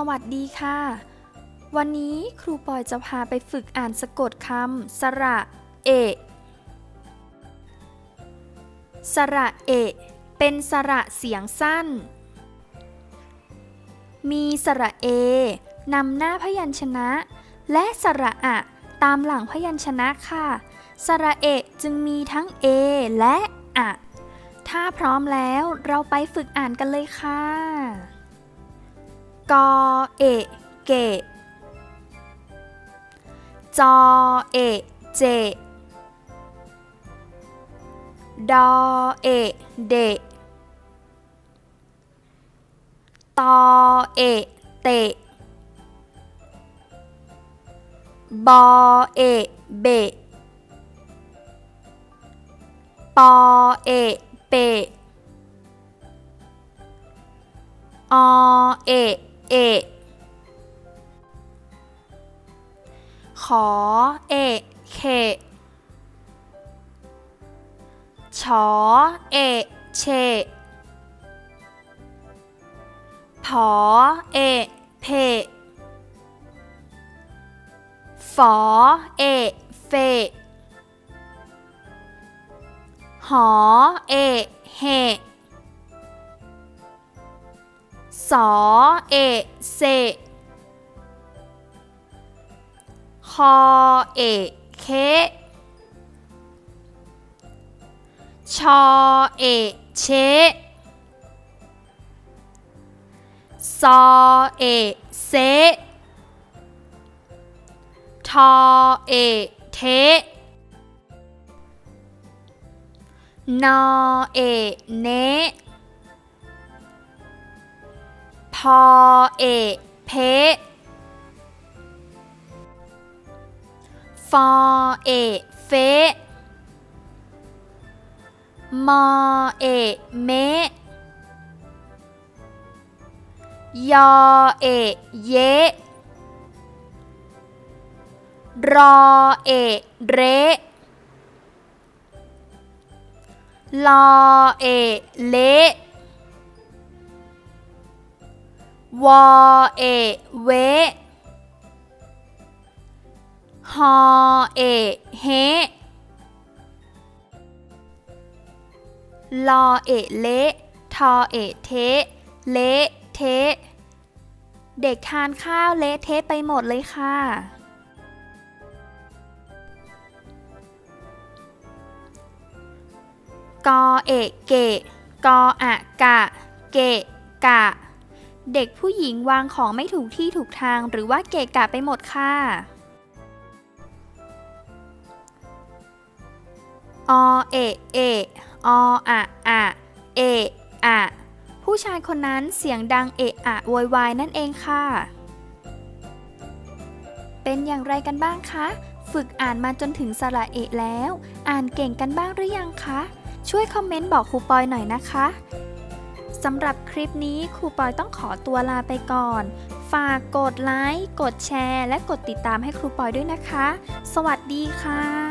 สวัสดีค่ะ วันนี้ครูปอยจะพาไปฝึกอ่านสะกดคำสระเอะสระเอะเป็นสระเสียงสั้น มีสระเอนำหน้าพยัญชนะ และสระอะตามหลังพยัญชนะค่ะ สระเอะจึงมีทั้งเอและอะถ้าพร้อมแล้วเราไปฝึกอ่านกันเลยค่ะ เอ เกะจอ เอ เจ ดอ เอ เดะตอ เอ เตะบอ เอ เบะปอ เอ เปะอ เอ เอะ ขอเอเขะชอเอเชผอเอเพฝอเอเฟหอเอเหสอเอเซ อเอะเซะทอเอะเทะนอเฟอเอเฟมอเอเมยอเอเยรอเอเรลอเอเลวอเอเว ฮอเอเฮลอเอเละทอเอเทะเละเทะเด็กทานข้าวเละเทะไปหมดเลยค่ะ กอเอะเกะ กออะกะ เกะกะ เด็กผู้หญิงวางของไม่ถูกที่ถูกทางหรือว่าเกะกะไปหมดค่ะ อเอะเอะออะอะเอะอะผู้ชายคนนั้นเสียงดังเอะอะโวยวายนั่นเองค่ะ เป็นอย่างไรกันบ้างคะ ฝึกอ่านมาจนถึงสระเอะแล้ว อ่านเก่งกันบ้างหรือยังคะ ช่วยคอมเมนต์บอกครูปอยหน่อยนะคะสำหรับคลิปนี้ครูปอยต้องขอตัวลาไปก่อน ฝากกดไลค์ กดแชร์ และกดติดตามให้ครูปอยด้วยนะคะ สวัสดีค่ะ